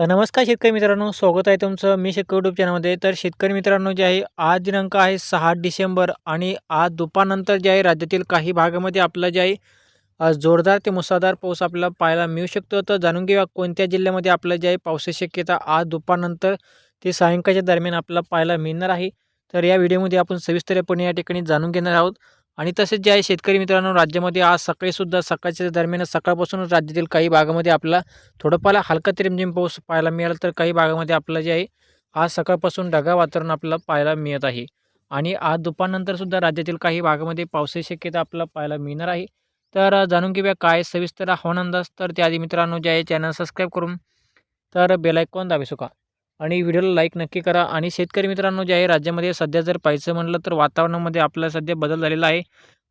तर नमस्कार शेतकरी मित्रांनो स्वागत आहे तुमचं मी शेतकरी यूट्यूब चॅनलमध्ये तर शेतकरी मित्रांनो जे आहे आज दिनांक आहे सहा डिसेंबर आणि आज दुपारनंतर जे आहे राज्यातील काही भागामध्ये आपलं जे आहे जोरदार ते मुसळधार पाऊस आपल्याला पाहायला मिळू शकतो. तर जाणून घेऊया कोणत्या जिल्ह्यामध्ये आपलं जे आहे पावसाची शक्यता आज दुपारनंतर ते सायंकाळच्या दरम्यान आपल्याला पाहायला मिळणार आहे. तर या व्हिडिओमध्ये आपण सविस्तरपणे या ठिकाणी जाणून घेणार आहोत. आणि तसेच जे आहे शेतकरी मित्रांनो राज्यामध्ये आज सकाळीसुद्धा सकाळच्या दरम्यान सकाळपासूनच राज्यातील काही भागामध्ये आपला थोडंफार हलका ते रिमझिम पाऊस पाहायला मिळाला तर काही भागामध्ये आपलं जे आहे आज सकाळपासून ढगाळ वातावरण आपल्याला पाहायला मिळत आहे. आणि आज दुपारनंतरसुद्धा राज्यातील काही भागामध्ये पावसाची शक्यता आपल्याला पाहायला मिळणार आहे. तर जाणून घेऊया काय सविस्तर हवामान अंदाज तर त्याआधी मित्रांनो जे आहे चॅनल सबस्क्राईब करून तर बेलायकॉन दाबी सुका आणि व्हिडिओला लाईक नक्की करा. आणि शेतकरी मित्रांनो जे आहे राज्यामध्ये सध्या जर पाहायचं म्हटलं तर वातावरणामध्ये आपला सध्या बदल झालेला आहे.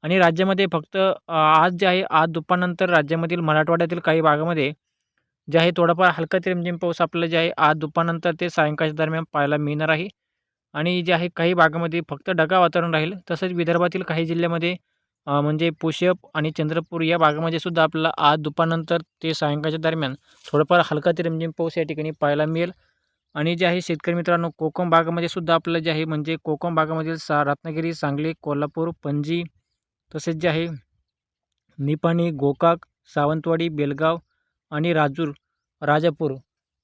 आणि राज्यामध्ये फक्त आज जे आहे आज दुपारनंतर राज्यामधील मराठवाड्यातील काही भागामध्ये जे आहे थोडाफार हलका ते रिमझिम पाऊस आपल्याला जे आहे आज दुपारनंतर ते सायंकाळच्या दरम्यान पाहायला मिळणार आहे. आणि जे आहे काही भागामध्ये फक्त ढगाळ वातावरण राहील. तसंच विदर्भातील काही जिल्ह्यामध्ये म्हणजे पुष्यप आणि चंद्रपूर या भागामध्ये सुद्धा आपल्याला आज दुपारनंतर ते सायंकाळच्या दरम्यान थोडंफार हलका ते रिमझिम पाऊस या ठिकाणी पाहायला मिळेल. आणि जे आहे शेतकरी मित्रांनो कोकम भागामध्ये सुद्धा आपलं जे आहे म्हणजे कोकम भागामधील सा रत्नागिरी सांगली कोल्हापूर पणजी तसेच जे आहे निपाणी गोकाक सावंतवाडी बेलगाव आणि राजूर राजापूर.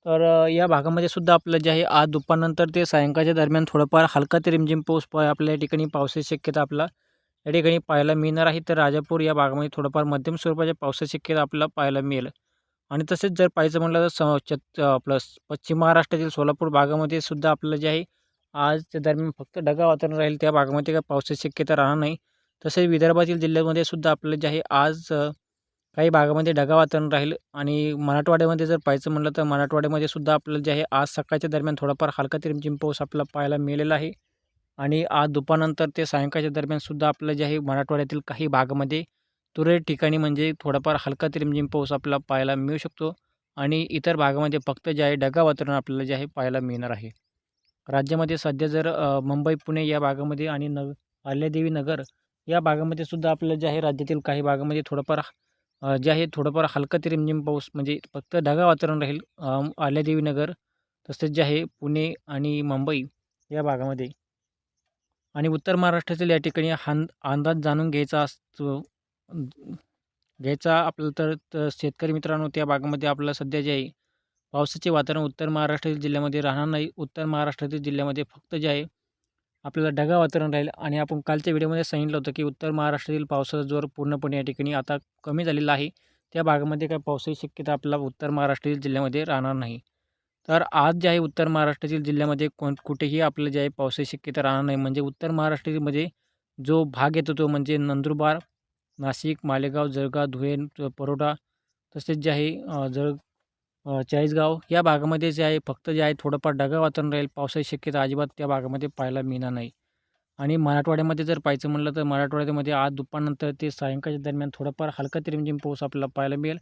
तर या भागामध्ये सुद्धा आपलं जे आहे आज दुपारनंतर ते सायंकाळच्या दरम्यान थोडंफार हलका ते रिमझिम पाऊस प आपल्या या ठिकाणी पावसाची शक्यता आपला या ठिकाणी पाहायला मिळणार आहे. तर राजापूर या भागामध्ये थोडंफार मध्यम स्वरूपाच्या पावसाची शक्यता आपल्याला पाहायला मिळेल. आणि तसेच जर पाहायचं म्हटलं तर स चत आपलं पश्चिम महाराष्ट्रातील सोलापूर भागामध्ये सुद्धा आपलं जे आहे आजच्या दरम्यान फक्त ढगाळ वातावरण राहील त्या भागामध्ये काय पावसाची शक्यता राहणार नाही. तसेच विदर्भातील जिल्ह्यामध्ये सुद्धा आपलं जे आहे आज काही भागामध्ये ढगाळ वातावरण राहील. आणि मराठवाड्यामध्ये जर पाहायचं म्हटलं तर मराठवाड्यामध्ये सुद्धा आपलं जे आहे आज सकाळच्या दरम्यान थोडाफार हलका ते रिमझिम पाऊस आपल्याला पाहायला मिळालेला आहे. आणि आज दुपारनंतर ते सायंकाळच्या दरम्यान सुद्धा आपलं जे आहे मराठवाड्यातील काही भागामध्ये तुरळक ठिकाणी म्हणजे थोडाफार हलका ते रिमझिम पाऊस आपला पाहायला मिळू शकतो आणि इतर भागामध्ये फक्त जे आहे ढगा वातावरण आपल्याला जे आहे पाहायला मिळणार आहे. राज्यामध्ये सध्या जर मुंबई पुणे या भागामध्ये आणि नग आल्यादेवी नगर या भागामध्ये सुद्धा आपलं जे आहे राज्यातील काही भागामध्ये थोडंफार जे आहे थोडंफार हलका ते रिमझिम पाऊस म्हणजे फक्त ढगा वातावरण राहील आल्यादेवी नगर तसेच जे आहे पुणे आणि मुंबई या भागामध्ये. आणि उत्तर महाराष्ट्रातील या ठिकाणी हां अंदाज जाणून घ्यायचा असतो घ्यायचा आपल्याला तर तर शेतकरी मित्रांनो त्या भागामध्ये आपल्याला सध्या जे आहे पावसाचे वातावरण उत्तर महाराष्ट्रातील जिल्ह्यामध्ये राहणार नाही. उत्तर महाराष्ट्रातील जिल्ह्यामध्ये फक्त जे आहे आपल्याला ढगाळ वातावरण राहील. आणि आपण कालच्या व्हिडिओमध्ये सांगितलं होतं की उत्तर महाराष्ट्रातील पावसाचा जोर पूर्णपणे या ठिकाणी आता कमी झालेला आहे. त्या भागामध्ये काय पावसाची शक्यता आपल्याला उत्तर महाराष्ट्रातील जिल्ह्यामध्ये राहणार नाही. तर आज जे आहे उत्तर महाराष्ट्रातील जिल्ह्यामध्ये कोण कुठेही आपलं जे आहे पावसाची शक्यता राहणार नाही. म्हणजे उत्तर महाराष्ट्रामध्ये जो भाग येतो तो म्हणजे नंदुरबार नाशिक मालेगाव जळगाव धुळे परोडा तसेच जे आहे जळ चाळीसगाव या भागामध्ये जे आहे फक्त जे आहे थोडंफार ढगाळ वातावरण राहील. पावसाची शक्यता अजिबात त्या भागामध्ये पाहायला मिळणार नाही. आणि मराठवाड्यामध्ये जर पाहायचं म्हटलं तर मराठवाड्यामध्ये आज दुपारनंतर ते सायंकाळच्या दरम्यान थोडाफार हलका ते म्हणजे रिमझिम पाऊस आपल्याला पाहायला मिळेल.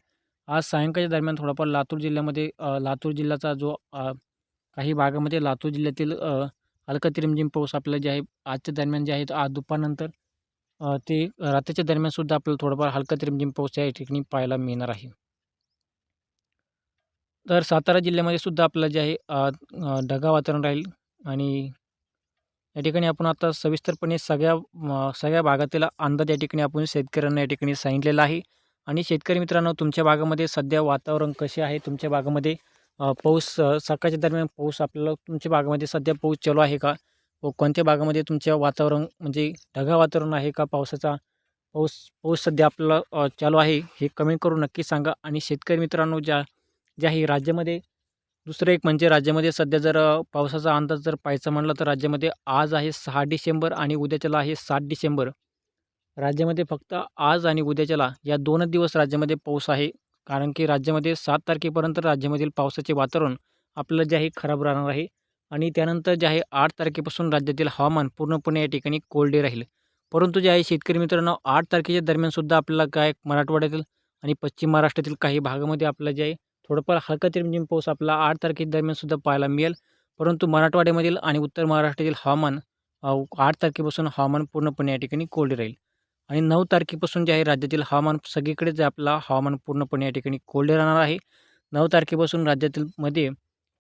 आज सायंकाळच्या दरम्यान थोडाफार लातूर जिल्ह्यामध्ये लातूर जिल्ह्याचा जो काही भागामध्ये लातूर जिल्ह्यातील हलका रिमझिम म्हणजे पाऊस आपल्याला जे आहे आजच्या दरम्यान जे आहे आज दुपारनंतर ते रात्रीच्या दरम्यानसुद्धा आपल्याला थोडंफार हलका ते रिमझिम पाऊस या ठिकाणी पाहायला मिळणार आहे. तर सातारा जिल्ह्यामध्ये सुद्धा आपलं जे आहे ढगा ढगाळ वातावरण राहील आणि या ठिकाणी आपण आता सविस्तरपणे सगळ्या सगळ्या भागातील अंदाज या ठिकाणी आपण शेतकऱ्यांना या ठिकाणी सांगितलेला आहे. आणि शेतकरी मित्रांनो तुमच्या भागामध्ये सध्या वातावरण कसे आहे? तुमच्या भागामध्ये पाऊस सकाळच्या दरम्यान पाऊस आपल्याला तुमच्या भागामध्ये सध्या पाऊस चालू आहे का? व कोणत्या भागामध्ये तुमच्या वातावरण म्हणजे ढगाळ वातावरण आहे का? पावसाचा पाऊस पाऊस सध्या आपला चालू आहे हे कमेंट करून नक्की सांगा. आणि शेतकरी मित्रांनो ज्या जे आहे राज्यामध्ये दुसरं एक म्हणजे राज्यामध्ये सध्या जर पावसाचा अंदाज जर पाहायचा म्हणलं तर राज्यामध्ये आज आहे सहा डिसेंबर आणि उद्याच्याला आहे सात डिसेंबर. राज्यामध्ये फक्त आज आणि उद्याच्याला या दोनच दिवस राज्यामध्ये पाऊस आहे. कारण की राज्यामध्ये सात तारखेपर्यंत राज्यामधील पावसाचे वातावरण आपलं जे आहे खराब राहणार आहे. आणि त्यानंतर जे आहे आठ तारखेपासून राज्यातील हवामान पूर्णपणे या ठिकाणी कोरडे राहील. परंतु जे आहे शेतकरी मित्रांनो आठ तारखेच्या दरम्यानसुद्धा आपल्याला काय मराठवाड्यातील आणि पश्चिम महाराष्ट्रातील काही भागामध्ये आपलं जे आहे थोडंफार हलका रिमझिम पाऊस आपला आठ तारखे दरम्यानसुद्धा पाहायला मिळेल. परंतु मराठवाड्यामधील आणि उत्तर महाराष्ट्रातील हवामान आठ तारखेपासून हवामान पूर्णपणे या ठिकाणी कोरडे राहील. आणि नऊ तारखेपासून जे आहे राज्यातील हवामान सगळीकडे जे आपला हवामान पूर्णपणे या ठिकाणी कोरडे राहणार आहे. नऊ तारखेपासून राज्यातील मध्ये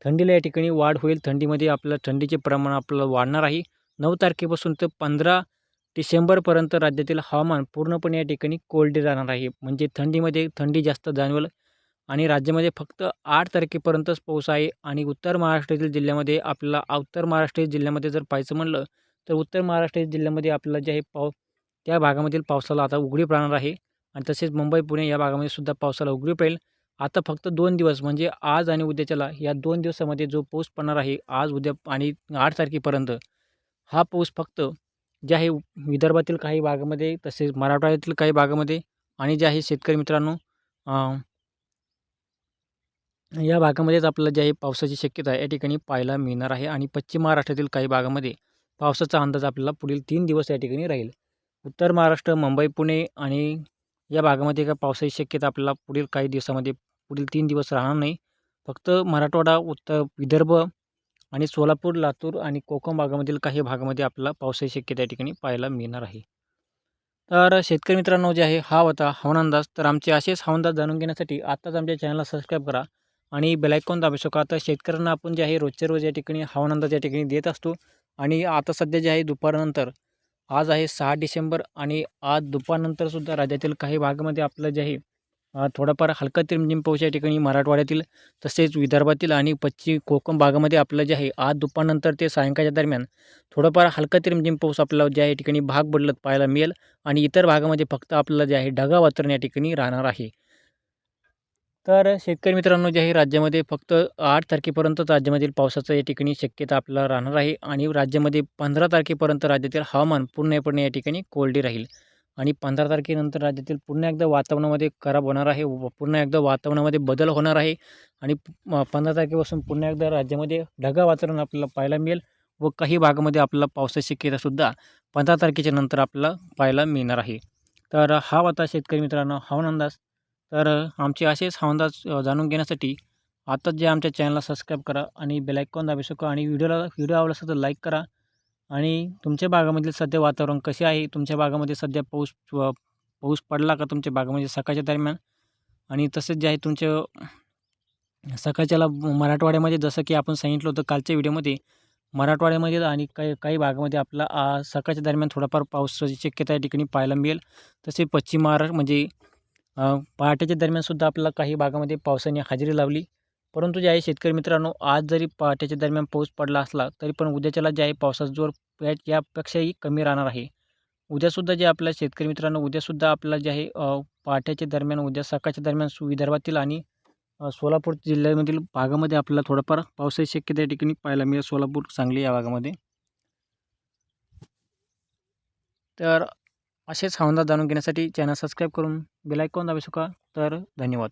थंडीला या ठिकाणी वाढ होईल. थंडीमध्ये आपलं थंडीचे प्रमाण आपलं वाढणार आहे. नऊ तारखेपासून तर पंधरा डिसेंबरपर्यंत राज्यातील हवामान पूर्णपणे या ठिकाणी कोरडी राहणार आहे. म्हणजे थंडीमध्ये थंडी जास्त जाणवेल आणि राज्यामध्ये फक्त आठ तारखेपर्यंतच पाऊस आहे आणि उत्तर महाराष्ट्रातील जिल्ह्यामध्ये आपल्याला उत्तर महाराष्ट्र जिल्ह्यामध्ये जर पाहायचं म्हणलं तर उत्तर महाराष्ट्र जिल्ह्यामध्ये आपल्याला जे आहे पाव त्या भागामधील पावसाला आता उघडीप राहणार आहे. आणि तसेच मुंबई पुणे या भागामध्ये सुद्धा पावसाला उघडीप राहील. आता फक्त दोन दिवस म्हणजे आज आणि उद्याच्याला या दोन दिवसामध्ये जो पाऊस पडणार आहे आज उद्या आणि आठ तारखेपर्यंत हा पाऊस फक्त जे आहे विदर्भातील काही भागामध्ये तसेच मराठवाड्यातील काही भागामध्ये आणि जे आहे शेतकरी मित्रांनो या भागामध्येच आपल्याला जे आहे पावसाची शक्यता आहे या ठिकाणी पाहायला मिळणार आहे आणि पश्चिम महाराष्ट्रातील काही भागामध्ये पावसाचा अंदाज आपल्याला पुढील तीन दिवस या ठिकाणी राहील. उत्तर महाराष्ट्र मुंबई पुणे आणि या भागामध्ये का पावसाची शक्यता आपल्याला पुढील काही दिवसामध्ये पुढील तीन दिवस राहणार नाही. फक्त मराठवाडा उत्तर विदर्भ आणि सोलापूर लातूर आणि कोकण भागामधील काही भागामध्ये आपल्याला पावसाची शक्यता या ठिकाणी पाहायला मिळणार आहे. तर शेतकरी मित्रांनो जे आहे हा होता हवामान अंदाज तर आमचे असेच हवामान अंदाज जाणून घेण्यासाठी आत्ताच आमच्या चॅनलला सबस्क्राईब करा आणि बेलायकॉन दाबू शकता. तर शेतकऱ्यांना आपण जे आहे रोजच्या रोज या ठिकाणी हवामान अंदाज या ठिकाणी देत असतो. आणि आता सध्या जे आहे दुपारनंतर आज आहे सहा डिसेंबर आणि आज दुपारनंतरसुद्धा राज्यातील काही भागामध्ये आपलं जे आहे थोडाफार हलका रिमझिम पाऊस या ठिकाणी मराठवाड्यातील तसेच विदर्भातील आणि पश्चिम कोकण भागामध्ये आपलं जे आहे आज दुपारनंतर ते सायंकाळच्या दरम्यान थोडंफार हलका रिमझिम पाऊस आपल्याला ज्या या ठिकाणी भाग बदलत पाहायला मिळेल आणि इतर भागामध्ये फक्त आपल्याला जे आहे ढगा वातावरण या ठिकाणी राहणार आहे. तर शेतकरी मित्रांनो जे आहे राज्यामध्ये फक्त आठ तारखेपर्यंतच राज्यामधील पावसाचं या ठिकाणी शक्यता आपल्याला राहणार आहे आणि राज्यामध्ये पंधरा तारखेपर्यंत राज्यातील हवामान पूर्णपणे या ठिकाणी कोरडी राहील आणि पंधरा तारखेनंतर राज्यातील पुन्हा एकदा वातावरणामध्ये खराब होणार आहे पुन्हा एकदा वातावरणामध्ये बदल होणार आहे आणि पंधरा तारखेपासून पुन्हा एकदा राज्यामध्ये ढगा वातावरण आपल्याला पाहायला मिळेल व काही भागामध्ये आपल्याला पावसाची शक्यतासुद्धा पंधरा तारखेच्या नंतर आपल्याला पाहायला मिळणार आहे. तर हा होता शेतकरी मित्रांनो हवामान अंदाज. तर आमचे असेच हवांदाज जाणून घेण्यासाठी आताच जे आमच्या चॅनलला सबस्क्राईब करा आणि बेलायकॉन दाबू शका आणि व्हिडिओला व्हिडिओ आवडला असेल तर लाईक करा आणि तुमच्या भागामधील सध्या वातावरण कसे आहे? तुमच्या भागामध्ये सध्या पाऊस पाऊस पडला का तुमच्या भागामध्ये सकाळच्या दरम्यान? आणि तसेच जे आहे तुमच्या सकाळच्याला मराठवाड्यामध्ये जसं की आपण सांगितलं होतं कालच्या व्हिडिओमध्ये मराठवाड्यामध्ये आणि काही काही भागामध्ये आपला सकाळच्या दरम्यान थोडाफार पावसाची शक्यता या ठिकाणी पाहायला मिळेल. तसे पश्चिम महाराष्ट्र म्हणजे पहाटेच्या दरम्यानसुद्धा आपल्याला काही भागामध्ये पावसाने हजेरी लावली. परंतु जे आहे शेतकरी मित्रांनो आज जरी पहाटेच्या दरम्यान पाऊस पडला असला तरी पण उद्याच्याला जे आहे पावसाचा जोर यापेक्षाही कमी राहणार आहे. उद्यासुद्धा जे आपल्या शेतकरी मित्रांनो उद्यासुद्धा आपल्याला जे आहे पहाटेच्या दरम्यान उद्या सकाळच्या दरम्यान विदर्भातील आणि सोलापूर जिल्ह्यामधील भागामध्ये आपल्याला थोडंफार पावसाची शक्यता या ठिकाणी पाहायला मिळेल. सोलापूर सांगली या भागामध्ये. तर असेच हवामान जाणून घेण्यासाठी चॅनल सबस्क्राईब करून बेलायकॉन दाबू शका तर धन्यवाद.